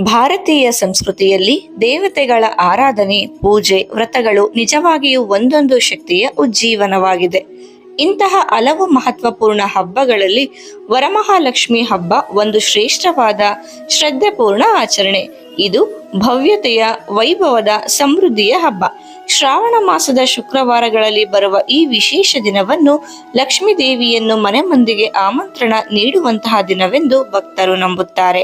ಭಾರತೀಯ ಸಂಸ್ಕೃತಿಯಲ್ಲಿ ದೇವತೆಗಳ ಆರಾಧನೆ, ಪೂಜೆ, ವ್ರತಗಳು ನಿಜವಾಗಿಯೂ ಒಂದೊಂದು ಶಕ್ತಿಯ ಉಜ್ಜೀವನವಾಗಿದೆ. ಇಂತಹ ಹಲವು ಮಹತ್ವಪೂರ್ಣ ಹಬ್ಬಗಳಲ್ಲಿ ವರಮಹಾಲಕ್ಷ್ಮಿ ಹಬ್ಬ ಒಂದು ಶ್ರೇಷ್ಠವಾದ ಶ್ರದ್ಧೆಪೂರ್ಣ ಆಚರಣೆ. ಇದು ಭವ್ಯತೆಯ, ವೈಭವದ ಸಮೃದ್ಧಿಯ ಹಬ್ಬ. ಶ್ರಾವಣ ಮಾಸದ ಶುಕ್ರವಾರಗಳಲ್ಲಿ ಬರುವ ಈ ವಿಶೇಷ ದಿನವನ್ನು ಲಕ್ಷ್ಮೀ ದೇವಿಯನ್ನು ಮನೆ ಮಂದಿಗೆ ಆಮಂತ್ರಣ ನೀಡುವಂತಹ ದಿನವೆಂದು ಭಕ್ತರು ನಂಬುತ್ತಾರೆ.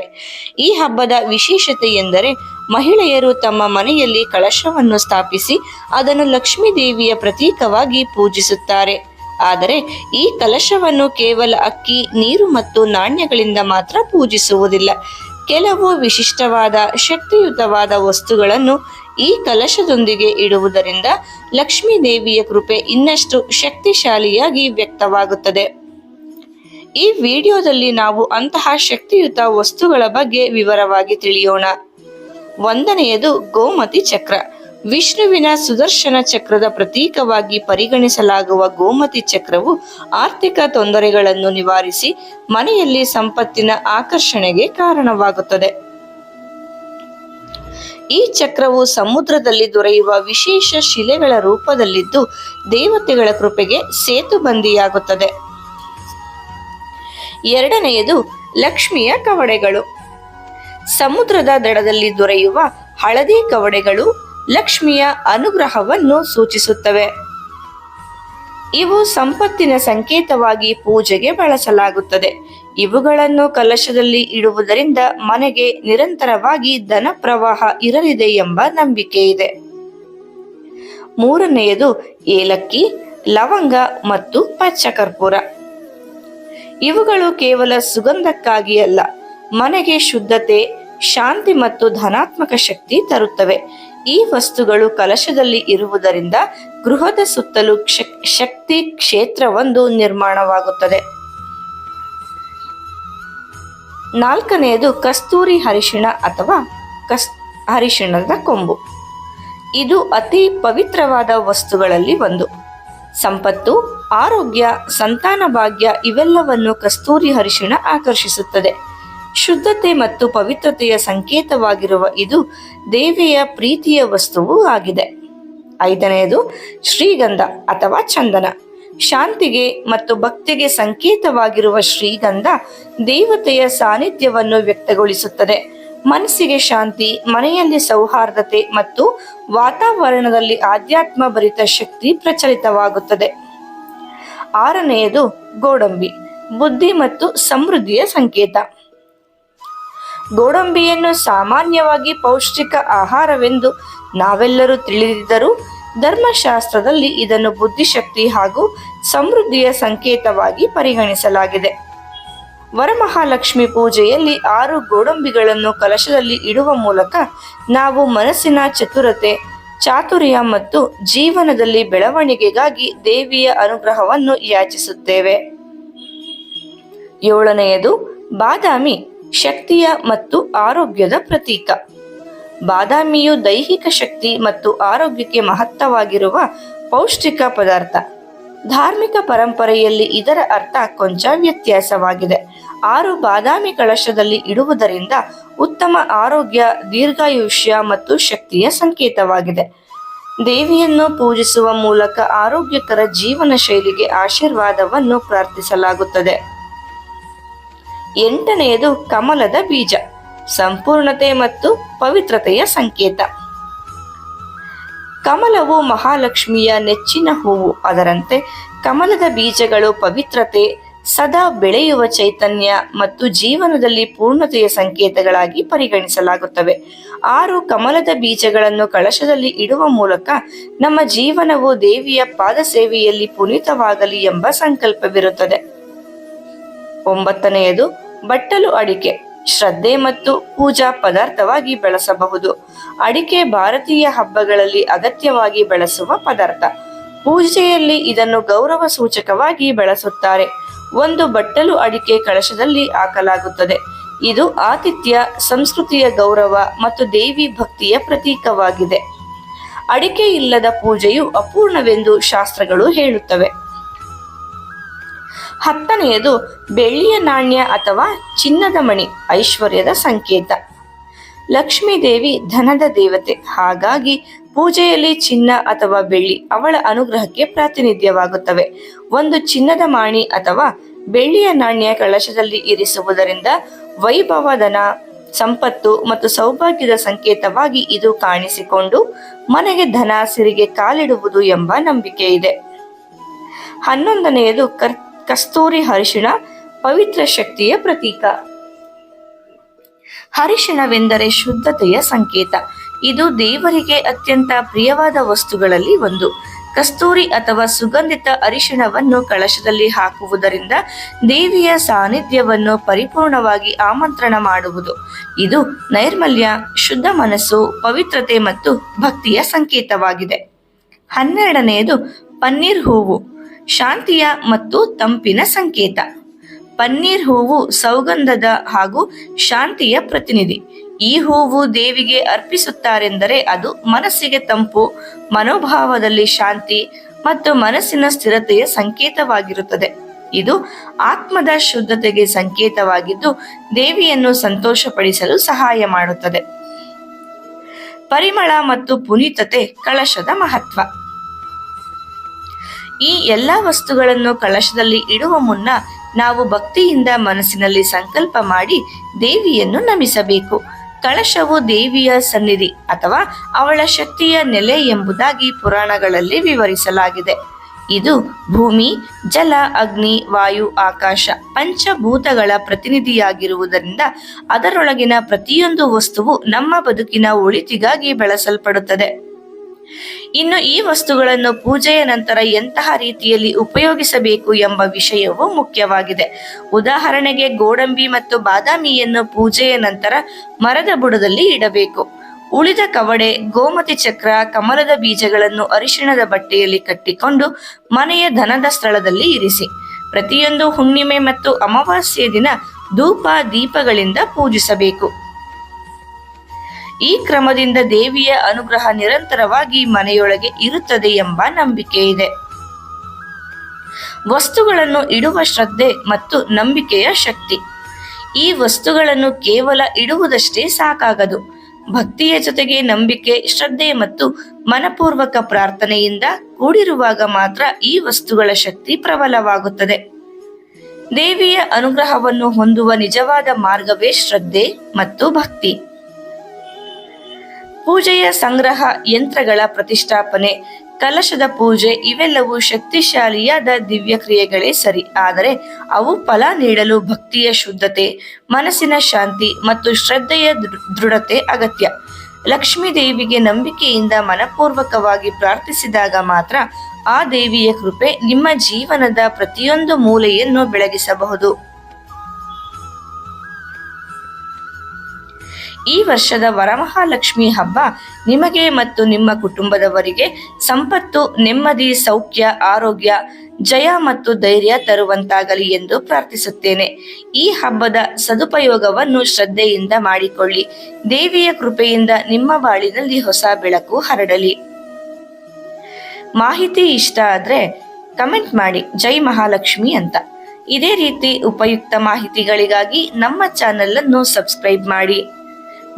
ಈ ಹಬ್ಬದ ವಿಶೇಷತೆ ಎಂದರೆ ಮಹಿಳೆಯರು ತಮ್ಮ ಮನೆಯಲ್ಲಿ ಕಳಶವನ್ನು ಸ್ಥಾಪಿಸಿ ಅದನ್ನು ಲಕ್ಷ್ಮೀ ದೇವಿಯ ಪ್ರತೀಕವಾಗಿ ಪೂಜಿಸುತ್ತಾರೆ. ಆದರೆ ಈ ಕಲಶವನ್ನು ಕೇವಲ ಅಕ್ಕಿ, ನೀರು ಮತ್ತು ನಾಣ್ಯಗಳಿಂದ ಮಾತ್ರ ಪೂಜಿಸುವುದಿಲ್ಲ. ಕೆಲವು ವಿಶಿಷ್ಟವಾದ ಶಕ್ತಿಯುತವಾದ ವಸ್ತುಗಳನ್ನು ಈ ಕಲಶದೊಂದಿಗೆ ಇಡುವುದರಿಂದ ಲಕ್ಷ್ಮೀ ದೇವಿಯ ಕೃಪೆ ಇನ್ನಷ್ಟು ಶಕ್ತಿಶಾಲಿಯಾಗಿ ವ್ಯಕ್ತವಾಗುತ್ತದೆ. ಈ ವಿಡಿಯೋದಲ್ಲಿ ನಾವು ಅಂತಹ ಶಕ್ತಿಯುತ ವಸ್ತುಗಳ ಬಗ್ಗೆ ವಿವರವಾಗಿ ತಿಳಿಯೋಣ. ಒಂದನೆಯದು ಗೋಮತಿ ಚಕ್ರ. ವಿಷ್ಣುವಿನ ಸುದರ್ಶನ ಚಕ್ರದ ಪ್ರತೀಕವಾಗಿ ಪರಿಗಣಿಸಲಾಗುವ ಗೋಮತಿ ಚಕ್ರವು ಆರ್ಥಿಕ ತೊಂದರೆಗಳನ್ನು ನಿವಾರಿಸಿ ಮನೆಯಲ್ಲಿ ಸಂಪತ್ತಿನ ಆಕರ್ಷಣೆಗೆ ಕಾರಣವಾಗುತ್ತದೆ. ಈ ಚಕ್ರವು ಸಮುದ್ರದಲ್ಲಿ ದೊರೆಯುವ ವಿಶೇಷ ಶಿಲೆಗಳ ರೂಪದಲ್ಲಿದ್ದು ದೇವತೆಗಳ ಕೃಪೆಗೆ ಸೇತುಬಂದಿಯಾಗುತ್ತದೆ. ಎರಡನೆಯದು ಲಕ್ಷ್ಮಿಯ ಕವಡೆಗಳು. ಸಮುದ್ರದ ದಡದಲ್ಲಿ ದೊರೆಯುವ ಹಳದಿ ಕವಡೆಗಳು ಲಕ್ಷ್ಮಿಯ ಅನುಗ್ರಹವನ್ನು ಸೂಚಿಸುತ್ತವೆ. ಇವು ಸಂಪತ್ತಿನ ಸಂಕೇತವಾಗಿ ಪೂಜೆಗೆ ಬಳಸಲಾಗುತ್ತದೆ. ಇವುಗಳನ್ನು ಕಲಶದಲ್ಲಿ ಇಡುವುದರಿಂದ ಮನೆಗೆ ನಿರಂತರವಾಗಿ ಧನ ಪ್ರವಾಹ ಇರಲಿದೆ ಎಂಬ ನಂಬಿಕೆ ಇದೆ. ಮೂರನೆಯದು ಏಲಕ್ಕಿ, ಲವಂಗ ಮತ್ತು ಪಚ್ಚಕರ್ಪೂರ. ಇವುಗಳು ಕೇವಲ ಸುಗಂಧಕ್ಕಾಗಿ ಅಲ್ಲ, ಮನೆಗೆ ಶುದ್ಧತೆ, ಶಾಂತಿ ಮತ್ತು ಧನಾತ್ಮಕ ಶಕ್ತಿ ತರುತ್ತವೆ. ಈ ವಸ್ತುಗಳು ಕಲಶದಲ್ಲಿ ಇರುವುದರಿಂದ ಗೃಹದ ಸುತ್ತಲೂ ಕ್ಷ- ಶಕ್ತಿ ಕ್ಷೇತ್ರವೊಂದು ನಿರ್ಮಾಣವಾಗುತ್ತದೆ. ನಾಲ್ಕನೆಯದು ಕಸ್ತೂರಿ ಹರಿಶಿಣ ಅಥವಾ ಕಸ್, ಹರಿಶಿಣದ ಕೊಂಬು. ಇದು ಅತಿ ಪವಿತ್ರವಾದ ವಸ್ತುಗಳಲ್ಲಿ ಒಂದು. ಸಂಪತ್ತು, ಆರೋಗ್ಯ, ಸಂತಾನ ಭಾಗ್ಯ ಇವೆಲ್ಲವನ್ನು ಕಸ್ತೂರಿ ಹರಿಶಿಣ ಆಕರ್ಷಿಸುತ್ತದೆ. ಶುದ್ಧತೆ ಮತ್ತು ಪವಿತ್ರತೆಯ ಸಂಕೇತವಾಗಿರುವ ಇದು ದೇವಿಯ ಪ್ರೀತಿಯ ವಸ್ತುವೂ ಆಗಿದೆ. ಐದನೆಯದು ಶ್ರೀಗಂಧ ಅಥವಾ ಚಂದನ. ಶಾಂತಿಗೆ ಮತ್ತು ಭಕ್ತಿಗೆ ಸಂಕೇತವಾಗಿರುವ ಶ್ರೀಗಂಧ ದೇವತೆಯ ಸಾನ್ನಿಧ್ಯವನ್ನು ವ್ಯಕ್ತಗೊಳಿಸುತ್ತದೆ. ಮನಸ್ಸಿಗೆ ಶಾಂತಿ, ಮನೆಯಲ್ಲಿ ಸೌಹಾರ್ದತೆ ಮತ್ತು ವಾತಾವರಣದಲ್ಲಿ ಆಧ್ಯಾತ್ಮ ಭರಿತ ಶಕ್ತಿ ಪ್ರಚಲಿತವಾಗುತ್ತದೆ. ಆರನೆಯದು ಗೋಡಂಬಿ, ಬುದ್ಧಿ ಮತ್ತು ಸಮೃದ್ಧಿಯ ಸಂಕೇತ. ಗೋಡಂಬಿಯನ್ನು ಸಾಮಾನ್ಯವಾಗಿ ಪೌಷ್ಟಿಕ ಆಹಾರವೆಂದು ನಾವೆಲ್ಲರೂ ತಿಳಿದಿದ್ದರೂ ಧರ್ಮಶಾಸ್ತ್ರದಲ್ಲಿ ಇದನ್ನು ಬುದ್ಧಿಶಕ್ತಿ ಹಾಗೂ ಸಮೃದ್ಧಿಯ ಸಂಕೇತವಾಗಿ ಪರಿಗಣಿಸಲಾಗಿದೆ. ವರಮಹಾಲಕ್ಷ್ಮಿ ಪೂಜೆಯಲ್ಲಿ ಆರು ಗೋಡಂಬಿಗಳನ್ನು ಕಲಶದಲ್ಲಿ ಇಡುವ ಮೂಲಕ ನಾವು ಮನಸ್ಸಿನ ಚತುರತೆ, ಚಾತುರ್ಯ ಮತ್ತು ಜೀವನದಲ್ಲಿ ಬೆಳವಣಿಗೆಗಾಗಿ ದೇವಿಯ ಅನುಗ್ರಹವನ್ನು ಯಾಚಿಸುತ್ತೇವೆ. ಏಳನೆಯದು, ಬಾದಾಮಿ ಶಕ್ತಿಯ ಮತ್ತು ಆರೋಗ್ಯದ ಪ್ರತೀಕ. ಬಾದಾಮಿಯು ದೈಹಿಕ ಶಕ್ತಿ ಮತ್ತು ಆರೋಗ್ಯಕ್ಕೆ ಮಹತ್ತವಾಗಿರುವ ಪೌಷ್ಟಿಕ ಪದಾರ್ಥ. ಧಾರ್ಮಿಕ ಪರಂಪರೆಯಲ್ಲಿ ಇದರ ಅರ್ಥ ಕೊಂಚ ವ್ಯತ್ಯಾಸವಾಗಿದೆ. ಆರು ಬಾದಾಮಿ ಕಳಶದಲ್ಲಿ ಇಡುವುದರಿಂದ ಉತ್ತಮ ಆರೋಗ್ಯ, ದೀರ್ಘಾಯುಷ್ಯ ಮತ್ತು ಶಕ್ತಿಯ ಸಂಕೇತವಾಗಿದೆ. ದೇವಿಯನ್ನು ಪೂಜಿಸುವ ಮೂಲಕ ಆರೋಗ್ಯಕರ ಜೀವನ ಶೈಲಿಗೆ ಆಶೀರ್ವಾದವನ್ನು ಪ್ರಾರ್ಥಿಸಲಾಗುತ್ತದೆ. ಎಂಟನೆಯದು ಕಮಲದ ಬೀಜ, ಸಂಪೂರ್ಣತೆ ಮತ್ತು ಪವಿತ್ರತೆಯ ಸಂಕೇತ. ಕಮಲವು ಮಹಾಲಕ್ಷ್ಮಿಯ ನೆಚ್ಚಿನ ಹೂವು. ಅದರಂತೆ ಕಮಲದ ಬೀಜಗಳು ಪವಿತ್ರತೆ, ಸದಾ ಬೆಳೆಯುವ ಚೈತನ್ಯ ಮತ್ತು ಜೀವನದಲ್ಲಿ ಪೂರ್ಣತೆಯ ಸಂಕೇತಗಳಾಗಿ ಪರಿಗಣಿಸಲಾಗುತ್ತವೆ. ಆರು ಕಮಲದ ಬೀಜಗಳನ್ನು ಕಳಶದಲ್ಲಿ ಇಡುವ ಮೂಲಕ ನಮ್ಮ ಜೀವನವು ದೇವಿಯ ಪಾದ ಸೇವೆಯಲ್ಲಿ ಪುನೀತವಾಗಲಿ ಎಂಬ ಸಂಕಲ್ಪವಿರುತ್ತದೆ. ಒಂಬತ್ತನೆಯದು ಬಟ್ಟಲು ಅಡಿಕೆ. ಶ್ರದ್ಧೆ ಮತ್ತು ಪೂಜಾ ಪದಾರ್ಥವಾಗಿ ಬಳಸಬಹುದು. ಅಡಿಕೆ ಭಾರತೀಯ ಹಬ್ಬಗಳಲ್ಲಿ ಅಗತ್ಯವಾಗಿ ಬಳಸುವ ಪದಾರ್ಥ. ಪೂಜೆಯಲ್ಲಿ ಇದನ್ನು ಗೌರವ ಸೂಚಕವಾಗಿ ಬಳಸುತ್ತಾರೆ. ಒಂದು ಬಟ್ಟಲು ಅಡಿಕೆ ಕಳಶದಲ್ಲಿ ಹಾಕಲಾಗುತ್ತದೆ. ಇದು ಆತಿಥ್ಯ, ಸಂಸ್ಕೃತಿಯ ಗೌರವ ಮತ್ತು ದೇವಿ ಭಕ್ತಿಯ ಪ್ರತೀಕವಾಗಿದೆ. ಅಡಿಕೆ ಇಲ್ಲದ ಪೂಜೆಯು ಅಪೂರ್ಣವೆಂದು ಶಾಸ್ತ್ರಗಳು ಹೇಳುತ್ತವೆ. ಹತ್ತನೆಯದು ಬೆಳ್ಳಿಯ ನಾಣ್ಯ ಅಥವಾ ಚಿನ್ನದ ಮಣಿ, ಐಶ್ವರ್ಯದ ಸಂಕೇತ. ಲಕ್ಷ್ಮೀ ದೇವಿ ಧನದ ದೇವತೆ, ಹಾಗಾಗಿ ಪೂಜೆಯಲ್ಲಿ ಚಿನ್ನ ಅಥವಾ ಬೆಳ್ಳಿ ಅವಳ ಅನುಗ್ರಹಕ್ಕೆ ಪ್ರಾತಿನಿಧ್ಯವಾಗುತ್ತವೆ. ಒಂದು ಚಿನ್ನದ ಮಾಣಿ ಅಥವಾ ಬೆಳ್ಳಿಯ ನಾಣ್ಯ ಕಳಶದಲ್ಲಿ ಇರಿಸುವುದರಿಂದ ವೈಭವಧನ ಸಂಪತ್ತು ಮತ್ತು ಸೌಭಾಗ್ಯದ ಸಂಕೇತವಾಗಿ ಇದು ಕಾಣಿಸಿಕೊಂಡು ಮನೆಗೆ ಧನ, ಸಿರಿಗೆ ಕಾಲಿಡುವುದು ಎಂಬ ನಂಬಿಕೆ ಇದೆ ಹನ್ನೊಂದನೆಯದು ಕರ್ ಕಸ್ತೂರಿ ಅರಿಶಿಣ ಪವಿತ್ರ ಶಕ್ತಿಯ ಪ್ರತೀಕ. ಹರಿಶಿಣವೆಂದರೆ ಶುದ್ಧತೆಯ ಸಂಕೇತ. ಇದು ದೇವರಿಗೆ ಅತ್ಯಂತ ಪ್ರಿಯವಾದ ವಸ್ತುಗಳಲ್ಲಿ ಒಂದು. ಕಸ್ತೂರಿ ಅಥವಾ ಸುಗಂಧಿತ ಅರಿಶಿಣವನ್ನು ಕಳಶದಲ್ಲಿ ಹಾಕುವುದರಿಂದ ದೇವಿಯ ಸಾನ್ನಿಧ್ಯವನ್ನು ಪರಿಪೂರ್ಣವಾಗಿ ಆಮಂತ್ರಣ ಮಾಡುವುದು. ಇದು ನೈರ್ಮಲ್ಯ, ಶುದ್ಧ ಮನಸ್ಸು, ಪವಿತ್ರತೆ ಮತ್ತು ಭಕ್ತಿಯ ಸಂಕೇತವಾಗಿದೆ. ಹನ್ನೆರಡನೆಯದು ಪನ್ನೀರ್ ಹೂವು. ಶಾಂತಿಯ ಮತ್ತು ತಂಪಿನ ಸಂಕೇತ. ಪನ್ನೀರ್ ಹೂವು ಸೌಗಂಧದ ಹಾಗೂ ಶಾಂತಿಯ ಪ್ರತಿನಿಧಿ. ಈ ಹೂವು ದೇವಿಗೆ ಅರ್ಪಿಸುತ್ತಾರೆಂದರೆ ಅದು ಮನಸ್ಸಿಗೆ ತಂಪು, ಮನೋಭಾವದಲ್ಲಿ ಶಾಂತಿ ಮತ್ತು ಮನಸ್ಸಿನ ಸ್ಥಿರತೆಯ ಸಂಕೇತವಾಗಿರುತ್ತದೆ. ಇದು ಆತ್ಮದ ಶುದ್ಧತೆಗೆ ಸಂಕೇತವಾಗಿದ್ದು ದೇವಿಯನ್ನು ಸಂತೋಷಪಡಿಸಲು ಸಹಾಯ ಮಾಡುತ್ತದೆ. ಪರಿಮಳ ಮತ್ತು ಪುನೀತತೆ ಕಳಶದ ಮಹತ್ವ. ಈ ಎಲ್ಲಾ ವಸ್ತುಗಳನ್ನು ಕಳಶದಲ್ಲಿ ಇಡುವ ಮುನ್ನ ನಾವು ಭಕ್ತಿಯಿಂದ ಮನಸ್ಸಿನಲ್ಲಿ ಸಂಕಲ್ಪ ಮಾಡಿ ದೇವಿಯನ್ನು ನಮಿಸಬೇಕು. ಕಳಶವು ದೇವಿಯ ಸನ್ನಿಧಿ ಅಥವಾ ಅವಳ ಶಕ್ತಿಯ ನೆಲೆ ಎಂಬುದಾಗಿ ಪುರಾಣಗಳಲ್ಲಿ ವಿವರಿಸಲಾಗಿದೆ. ಇದು ಭೂಮಿ, ಜಲ, ಅಗ್ನಿ, ವಾಯು, ಆಕಾಶ, ಪಂಚಭೂತಗಳ ಪ್ರತಿನಿಧಿಯಾಗಿರುವುದರಿಂದ ಅದರೊಳಗಿನ ಪ್ರತಿಯೊಂದು ವಸ್ತುವು ನಮ್ಮ ಬದುಕಿನ ಒಳಿತಿಗಾಗಿ ಬೆಳೆಸಲ್ಪಡುತ್ತದೆ. ಇನ್ನು ಈ ವಸ್ತುಗಳನ್ನು ಪೂಜೆಯ ನಂತರ ಎಂತಹ ರೀತಿಯಲ್ಲಿ ಉಪಯೋಗಿಸಬೇಕು ಎಂಬ ವಿಷಯವು ಮುಖ್ಯವಾಗಿದೆ. ಉದಾಹರಣೆಗೆ ಗೋಡಂಬಿ ಮತ್ತು ಬಾದಾಮಿಯನ್ನು ಪೂಜೆಯ ನಂತರ ಮರದ ಬುಡದಲ್ಲಿ ಇಡಬೇಕು. ಉಳಿದ ಕವಡೆ, ಗೋಮತಿ ಚಕ್ರ, ಕಮಲದ ಬೀಜಗಳನ್ನು ಅರಿಶಿಣದ ಬಟ್ಟೆಯಲ್ಲಿ ಕಟ್ಟಿಕೊಂಡು ಮನೆಯ ಧನದ ಸ್ಥಳದಲ್ಲಿ ಇರಿಸಿ. ಪ್ರತಿಯೊಂದು ಹುಣ್ಣಿಮೆ ಮತ್ತು ಅಮಾವಾಸ್ಯೆ ದಿನ ಧೂಪ, ದೀಪಗಳಿಂದ ಪೂಜಿಸಬೇಕು. ಈ ಕ್ರಮದಿಂದ ದೇವಿಯ ಅನುಗ್ರಹ ನಿರಂತರವಾಗಿ ಮನೆಯೊಳಗೆ ಇರುತ್ತದೆ ಎಂಬ ನಂಬಿಕೆ ಇದೆ. ವಸ್ತುಗಳನ್ನು ಇಡುವ ಶ್ರದ್ಧೆ ಮತ್ತು ನಂಬಿಕೆಯ ಶಕ್ತಿ. ಈ ವಸ್ತುಗಳನ್ನು ಕೇವಲ ಇಡುವುದಷ್ಟೇ ಸಾಕಾಗದು. ಭಕ್ತಿಯ ಜೊತೆಗೆ ನಂಬಿಕೆ, ಶ್ರದ್ಧೆ ಮತ್ತು ಮನಪೂರ್ವಕ ಪ್ರಾರ್ಥನೆಯಿಂದ ಕೂಡಿರುವಾಗ ಮಾತ್ರ ಈ ವಸ್ತುಗಳ ಶಕ್ತಿ ಪ್ರಬಲವಾಗುತ್ತದೆ. ದೇವಿಯ ಅನುಗ್ರಹವನ್ನು ಹೊಂದುವ ನಿಜವಾದ ಮಾರ್ಗವೇ ಶ್ರದ್ಧೆ ಮತ್ತು ಭಕ್ತಿ. ಪೂಜೆಯ ಸಂಗ್ರಹ ಯಂತ್ರಗಳ ಪ್ರತಿಷ್ಠಾಪನೆ. ಕಲಶದ ಪೂಜೆ ಇವೆಲ್ಲವೂ ಶಕ್ತಿಶಾಲಿಯಾದ ದಿವ್ಯ ಕ್ರಿಯೆಗಳೇ ಸರಿ. ಆದರೆ ಅವು ಫಲ ನೀಡಲು ಭಕ್ತಿಯ ಶುದ್ಧತೆ, ಮನಸ್ಸಿನ ಶಾಂತಿ ಮತ್ತು ಶ್ರದ್ಧೆಯ ದೃಢತೆ ಅಗತ್ಯ. ಲಕ್ಷ್ಮೀ ದೇವಿಗೆ ನಂಬಿಕೆಯಿಂದ ಮನಪೂರ್ವಕವಾಗಿ ಪ್ರಾರ್ಥಿಸಿದಾಗ ಮಾತ್ರ ಆ ದೇವಿಯ ಕೃಪೆ ನಿಮ್ಮ ಜೀವನದ ಪ್ರತಿಯೊಂದು ಮೂಲೆಯನ್ನು ಬೆಳಗಿಸಬಹುದು. ಈ ವರ್ಷದ ವರಮಹಾಲಕ್ಷ್ಮಿ ಹಬ್ಬ ನಿಮಗೆ ಮತ್ತು ನಿಮ್ಮ ಕುಟುಂಬದವರಿಗೆ ಸಂಪತ್ತು, ನೆಮ್ಮದಿ, ಸೌಖ್ಯ, ಆರೋಗ್ಯ, ಜಯ ಮತ್ತು ಧೈರ್ಯ ತರುವಂತಾಗಲಿ ಎಂದು ಪ್ರಾರ್ಥಿಸುತ್ತೇನೆ. ಈ ಹಬ್ಬದ ಸದುಪಯೋಗವನ್ನು ಶ್ರದ್ಧೆಯಿಂದ ಮಾಡಿಕೊಳ್ಳಿ. ದೇವಿಯ ಕೃಪೆಯಿಂದ ನಿಮ್ಮ ಬಾಳಿನಲ್ಲಿ ಹೊಸ ಬೆಳಕು ಹರಡಲಿ. ಮಾಹಿತಿ ಇಷ್ಟ ಆದರೆ ಕಮೆಂಟ್ ಮಾಡಿ. ಜೈ ಮಹಾಲಕ್ಷ್ಮಿ ಅಂತ. ಇದೇ ರೀತಿ ಉಪಯುಕ್ತ ಮಾಹಿತಿಗಳಿಗಾಗಿ ನಮ್ಮ ಚಾನೆಲ್ ಅನ್ನು ಸಬ್ಸ್ಕ್ರೈಬ್ ಮಾಡಿ.